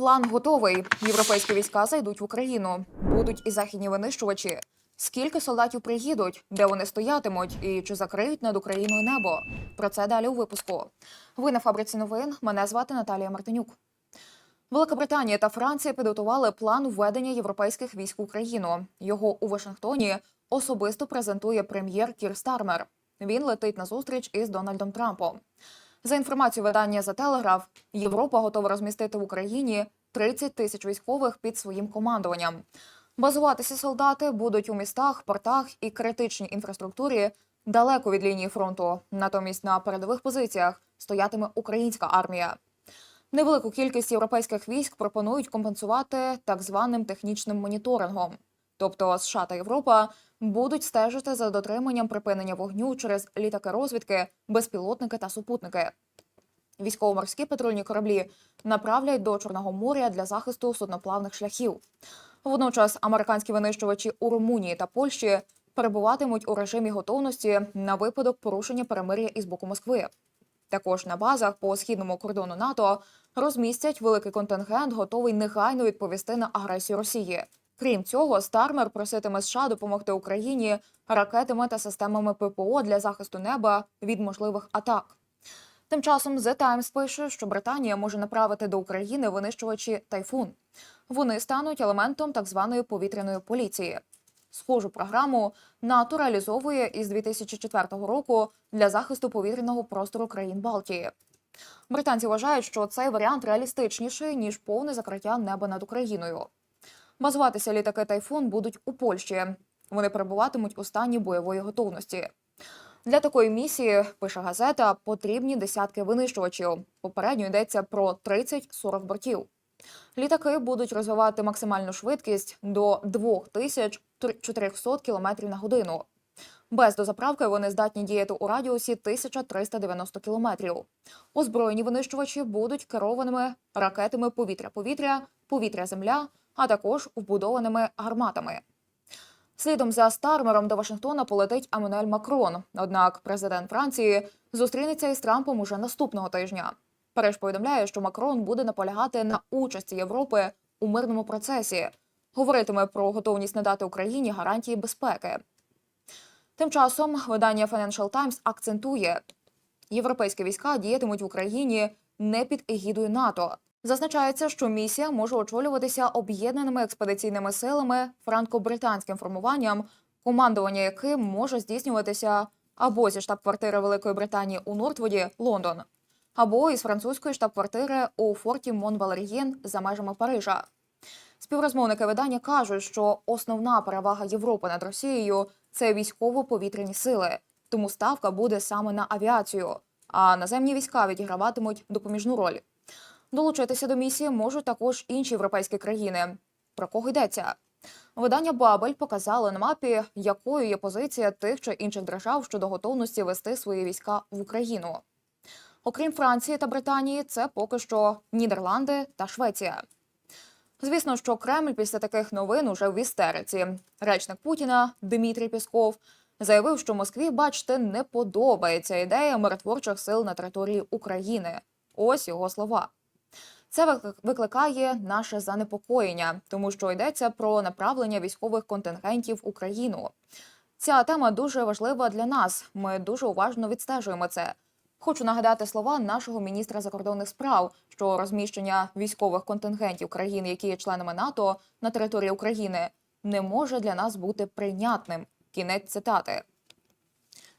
План готовий. Європейські війська зайдуть в Україну. Будуть і західні винищувачі. Скільки солдатів приїдуть, де вони стоятимуть, і чи закриють над Україною небо? Про це далі у випуску. Ви на фабриці новин. Мене звати Наталія Мартинюк. Велика Британія та Франція підготували план введення європейських військ в Україну. Його у Вашингтоні особисто презентує прем'єр Кір Стармер. Він летить на зустріч із Дональдом Трампом. За інформацією видання за Телеграф, Європа готова розмістити в Україні 30 тисяч військових під своїм командуванням. Базуватися солдати будуть у містах, портах і критичній інфраструктурі далеко від лінії фронту. Натомість на передових позиціях стоятиме українська армія. Невелику кількість європейських військ пропонують компенсувати так званим технічним моніторингом. Тобто США та Європа будуть стежити за дотриманням припинення вогню через літаки розвідки, безпілотники та супутники. Військово-морські патрульні кораблі направлять до Чорного моря для захисту судноплавних шляхів. Водночас американські винищувачі у Румунії та Польщі перебуватимуть у режимі готовності на випадок порушення перемир'я із боку Москви. Також на базах по східному кордону НАТО розмістять великий контингент, готовий негайно відповісти на агресію Росії. Крім цього, Стармер проситиме США допомогти Україні ракетами та системами ППО для захисту неба від можливих атак. Тим часом The Times пише, що Британія може направити до України винищувачі тайфун. Вони стануть елементом так званої повітряної поліції. Схожу програму НАТО реалізовує із 2004 року для захисту повітряного простору країн Балтії. Британці вважають, що цей варіант реалістичніший ніж повне закриття неба над Україною. Базуватися літаки тайфун будуть у Польщі. Вони перебуватимуть у стані бойової готовності. Для такої місії, пише газета, потрібні десятки винищувачів. Попередньо йдеться про 30-40 бортів. Літаки будуть розвивати максимальну швидкість до 2400 км на годину. Без дозаправки вони здатні діяти у радіусі 1390 км. Озброєні винищувачі будуть керованими ракетами повітря-повітря, повітря-земля, а також вбудованими гарматами. Слідом за Стармером до Вашингтона полетить Еммануель Макрон. Однак президент Франції зустрінеться із Трампом уже наступного тижня. Париж повідомляє, що Макрон буде наполягати на участі Європи у мирному процесі, говоритиме про готовність надати Україні гарантії безпеки. Тим часом видання Financial Times акцентує, європейські війська діятимуть в Україні не під егідою НАТО. Зазначається, що місія може очолюватися об'єднаними експедиційними силами франко-британським формуванням, командування яким може здійснюватися або зі штаб-квартири Великої Британії у Нортвуді, Лондон, або із французької штаб-квартири у форті Мон-Валер'єн за межами Парижа. Співрозмовники видання кажуть, що основна перевага Європи над Росією це військово-повітряні сили, тому ставка буде саме на авіацію. А наземні війська відіграватимуть допоміжну роль. Долучитися до місії можуть також інші європейські країни. Про кого йдеться? Видання Бабель показало на мапі, якою є позиція тих чи інших держав щодо готовності вести свої війська в Україну. Окрім Франції та Британії, це поки що Нідерланди та Швеція. Звісно, що Кремль після таких новин уже в істериці. Речник Путіна Дмитрій Пісков заявив, що Москві, бачите, не подобається ідея миротворчих сил на території України. Ось його слова. Це виклик- викликає наше занепокоєння, тому що йдеться про направлення військових контингентів в Україну. Ця тема дуже важлива для нас. Ми дуже уважно відстежуємо це. Хочу нагадати слова нашого міністра закордонних справ, що розміщення військових контингентів країн, які є членами НАТО на території України, не може для нас бути прийнятним. Кінець цитати.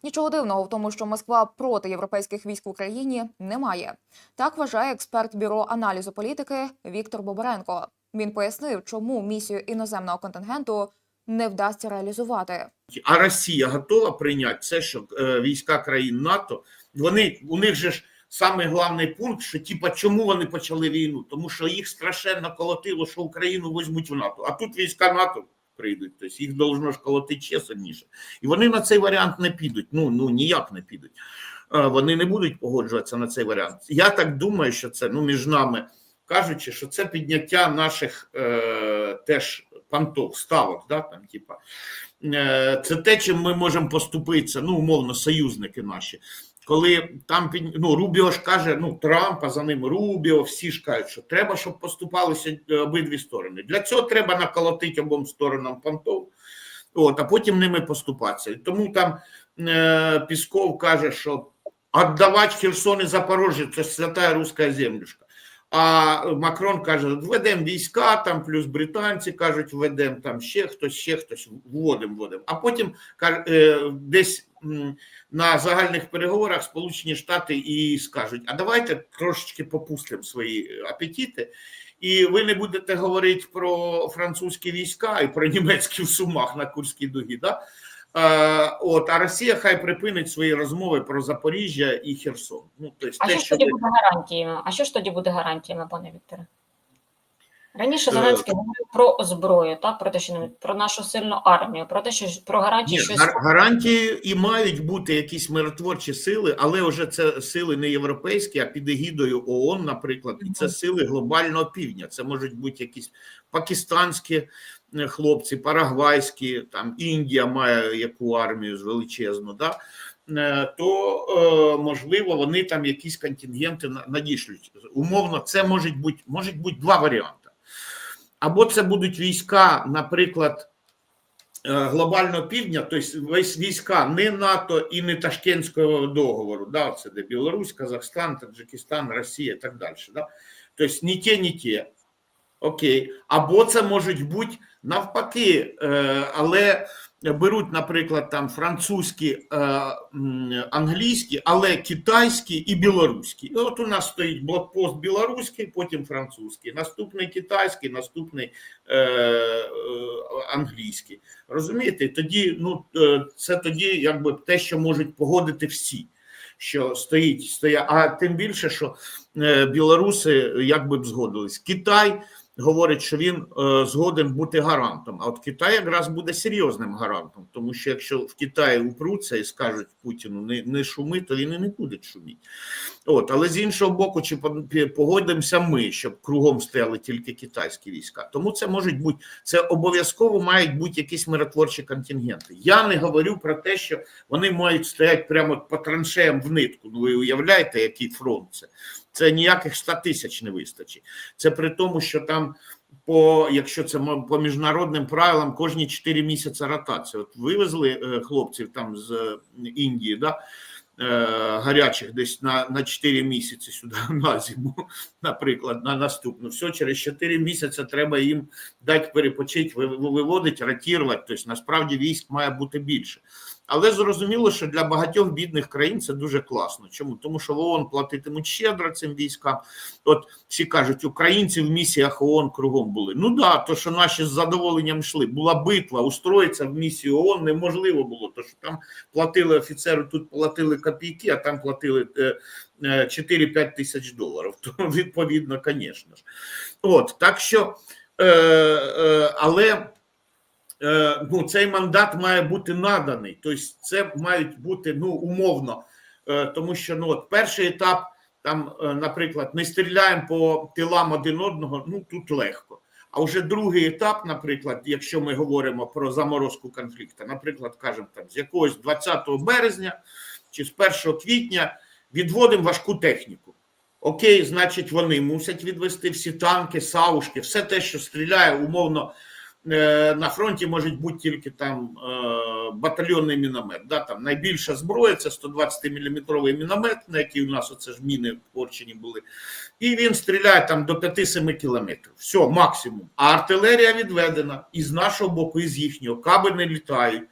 Нічого дивного в тому, що Москва проти європейських військ в Україні немає. Так вважає експерт бюро аналізу політики Віктор Бобаренко. Він пояснив, чому місію іноземного контингенту не вдасться реалізувати. А Росія готова прийняти це, що е, війська країн НАТО, вони у них же ж самий головний пункт, що типа чому вони почали війну? Тому що їх страшенно колотило, що Україну візьмуть в НАТО. А тут війська НАТО прийдуть, тобто їх должно ж колотити ще сильніше. І вони на цей варіант не підуть. Ну ну ніяк не підуть. Е, Вони не будуть погоджуватися на цей варіант. Я так думаю, що це ну між нами кажучи, що це підняття наших е, теж пантов, ставок, да, там, типа. Е, Це те, чим ми можемо поступитися, ну, умовно, союзники наші. Коли там під- ну, Рубіо ж каже, ну Трамп, а за ним Рубіо, всі ж кажуть, що треба, щоб поступалися е, обидві сторони. Для цього треба наколотити обом сторонам понтов, от, а потім ними поступатися. Тому там е, Пісков каже, що віддавати Херсон і Запорожжя це свята руська землюшка. А Макрон каже, введемо війська, там плюс британці кажуть, введемо там ще хтось, ще хтось, вводимо, вводимо. А потім каже, е, десь на загальних переговорах Сполучені Штати і скажуть: а давайте трошечки попустимо свої апетити, і ви не будете говорити про французькі війська і про німецькі в сумах на Курській дугі. Да? Е, от, а Росія хай припинить свої розмови про Запоріжжя і Херсон. Ну, тобто, А те, що що тоді ви- буде гарантіями? А що ж тоді буде гарантіями, пане Вікторе? Раніше Е, Зеленський говорив про зброю, так, про те, що про нашу сильну армію, про те, що про гарантії Ні, щось. гарантії і мають бути якісь миротворчі сили, але вже це сили не європейські, а під егідою ООН, наприклад, і це сили глобального півдня. Це можуть бути якісь пакистанські е, хлопці, парагвайські, там Індія має яку армію з величезну, да? е, то можливо вони там якісь контингенти на- надішлють. Умовно, це можуть бути, можуть бути два варіанти. Або це будуть війська, наприклад, е, глобального півдня, тобто війська не НАТО і не Ташкентського договору, да, це де Білорусь, Казахстан, Таджикистан, Росія і так далі. Да? Тобто ні те, ні те. Окей. Або це можуть бути навпаки, е, але беруть, наприклад, там французькі, е, англійські, але китайські і білоруські. От у нас стоїть блокпост білоруський, потім французький, наступний китайський, наступний е, е, англійський. Розумієте? Тоді, ну це тоді, якби те, що можуть погодити всі. Що стоїть, стоя, а тим більше, що білоруси якби б згодились. Китай говорить, що він е, згоден бути гарантом. А от Китай якраз буде серйозним гарантом, тому що якщо в Китаї упруться і скажуть Путіну не, не шуми, то він і не буде шуміти. От, але з іншого боку, чи погодимося ми, щоб кругом стояли тільки китайські війська. Тому це можуть бути це обов'язково мають бути якісь миротворчі контингенти. Я не говорю про те, що вони мають стояти прямо по траншеям в нитку. Ну ви уявляєте, який фронт це? Це ніяких 100 тисяч не вистачить. Це при тому, що там, по якщо це по міжнародним правилам, кожні 4 місяці ротація. От вивезли е, хлопців там з е, Індії, да, гарячих десь на, на 4 місяці сюди на зиму, наприклад, на наступну. Все, через 4 місяці треба їм дати перепочити, ви- ви- виводити, ротувати. Тобто, насправді військ має бути більше. Але зрозуміло, що для багатьох бідних країн це дуже класно. Чому? Тому що в ООН платитимуть щедро цим військам. От всі кажуть, українці в місіях ООН кругом були. Ну да, то що наші з задоволенням йшли. Була битва, устроїтися в місію ООН неможливо було. То що там платили офіцери, тут платили копійки, а там платили е, е, 4-5 тисяч доларів. То відповідно, звісно ж. От так що, е, е, але. Е, ну, цей мандат має бути наданий. Тобто, це мають бути ну умовно, е, тому що ну от перший етап, там, е, наприклад, не стріляємо по тилам один одного. Ну тут легко. А вже другий етап, наприклад, якщо ми говоримо про заморозку конфлікту, наприклад, кажемо там з якогось 20 березня чи з 1 квітня відводимо важку техніку. Окей, значить, вони мусять відвести всі танки, саушки, все те, що стріляє умовно на фронті можуть бути тільки там е, батальйонний міномет. Да, там найбільша зброя це 120-мм міномет, на який у нас оце ж міни порчені були. І він стріляє там до 5-7 кілометрів. Все, максимум. А артилерія відведена і з нашого боку, і з їхнього. Каби не літають.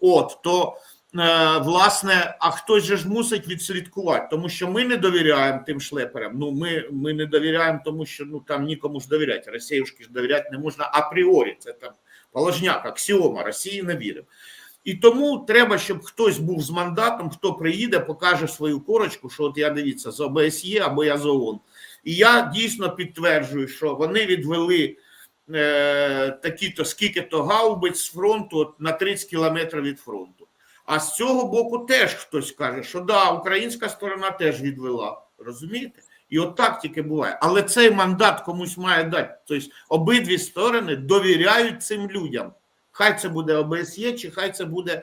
От то. Е, Власне, а хтось же ж мусить відслідкувати, тому що ми не довіряємо тим шлеперам. Ну ми, ми не довіряємо, тому що ну там нікому ж довіряти. Росіюшки ж довіряти не можна апріорі. Це там положняк, аксіома, Росії не віримо. І тому треба, щоб хтось був з мандатом, хто приїде, покаже свою корочку, що от я дивіться, з ОБСЄ або я з ООН. І я дійсно підтверджую, що вони відвели е, такі-то скільки-то гаубиць з фронту от, на 30 кілометрів від фронту. А з цього боку теж хтось каже, що да, українська сторона теж відвела. Розумієте? І от так тільки буває. Але цей мандат комусь має дати. Тобто обидві сторони довіряють цим людям. Хай це буде ОБСЄ, чи хай це буде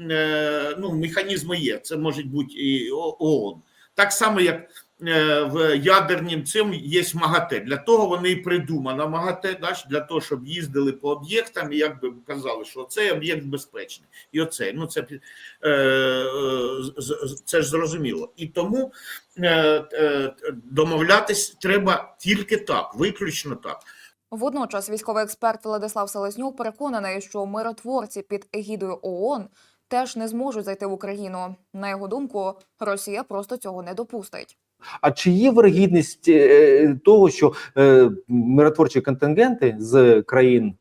е, ну, механізми є. Це може бути і ООН. Так само, як в ядернім цим є МАГАТЕ. Для того вони і придумано МАГАТЕ, да, для того, щоб їздили по об'єктам і як би казали, що цей об'єкт безпечний. І оцей. Ну, це, е, е, це ж зрозуміло. І тому е, е, домовлятись треба тільки так, виключно так. Водночас військовий експерт Владислав Селезнюк переконаний, що миротворці під егідою ООН теж не зможуть зайти в Україну. На його думку, Росія просто цього не допустить. А чи є вирогідність е, того, що е, миротворчі контингенти з країн е,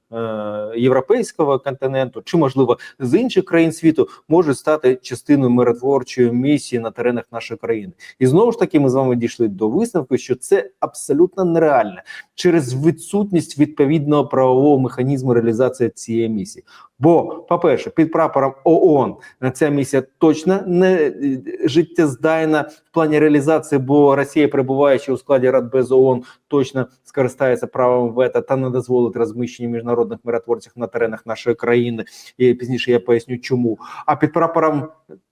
європейського континенту, чи можливо з інших країн світу, можуть стати частиною миротворчої місії на теренах нашої країни? І знову ж таки, ми з вами дійшли до висновку, що це абсолютно нереально через відсутність відповідного правового механізму реалізації цієї місії. Бо, по-перше, під прапором ООН ця місія точно не е, життєздайна в плані реалізації, бо Росія, перебуваючи у складі Радбезу ООН, точно скористається правом вето та не дозволить розміщення міжнародних миротворців на теренах нашої країни. І пізніше я поясню, чому. А під прапором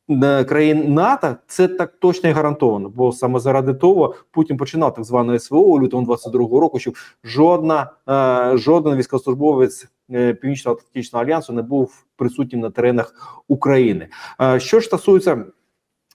е, країн НАТО це так точно і гарантовано, бо саме заради того Путін починав так зване СВО у лютому 22-го року, щоб жодна е, жоден військовослужбовець е, Північно-Атлантичного альянсу не був присутнім на теренах України. Що ж стосується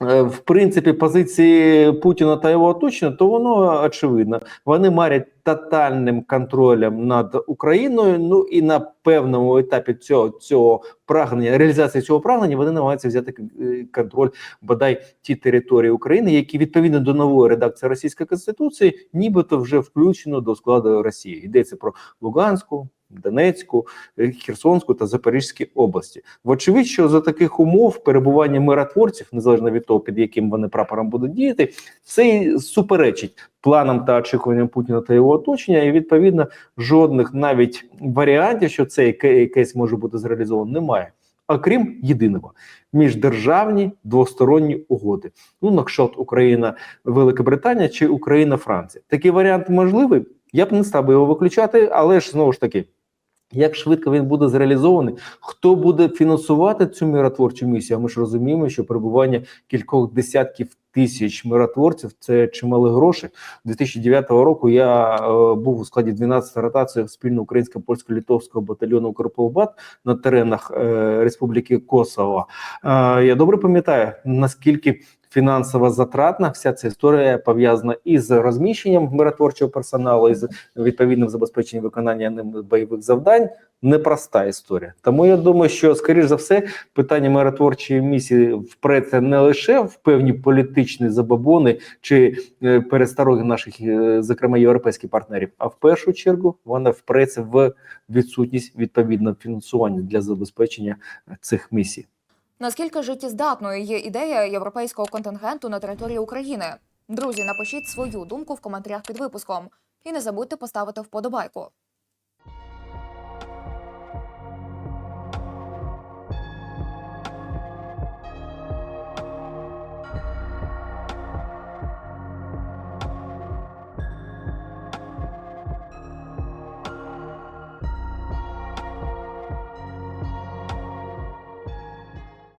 в принципі позиції Путіна та його оточення, то воно очевидно. Вони марять тотальним контролем над Україною. Ну і на певному етапі цього цього прагнення реалізації цього прагнення вони намагаються взяти е, контроль бодай ті території України, які відповідно до нової редакції Російської конституції, нібито вже включено до складу Росії. Йдеться про Луганську. Донецьку, е, Херсонську та Запорізькі області. Вочевидь, що за таких умов перебування миротворців, незалежно від того, під яким вони прапором будуть діяти, це і суперечить планам та очікуванням Путіна та його оточення, і відповідно жодних навіть варіантів, що цей ке- кейс може бути зреалізований, немає. Окрім єдиного міждержавні двосторонні угоди. Ну, на кшталт Україна, Велика Британія чи Україна, Франція. Такий варіант можливий. Я б не став би його виключати, але ж знову ж таки. Як швидко він буде зреалізований? Хто буде фінансувати цю миротворчу місію? Ми ж розуміємо, що перебування кількох десятків тисяч миротворців це чимали гроші. 2009 року я е, був у складі 12 ротації спільно українсько-польсько-литовського батальйону Укрполбат на теренах е, Республіки Косово. Е, я добре пам'ятаю, наскільки фінансово затратна вся ця історія пов'язана із розміщенням миротворчого персоналу, із відповідним забезпеченням виконання ним бойових завдань. Непроста історія. Тому я думаю, що скоріш за все питання миротворчої місії впреться не лише в певні політичні забобони чи е, перестороги наших, е, зокрема європейських партнерів, а в першу чергу вона впреться в відсутність відповідного фінансування для забезпечення цих місій. Наскільки життєздатною є ідея європейського контингенту на території України? Друзі, напишіть свою думку в коментарях під випуском і не забудьте поставити вподобайку.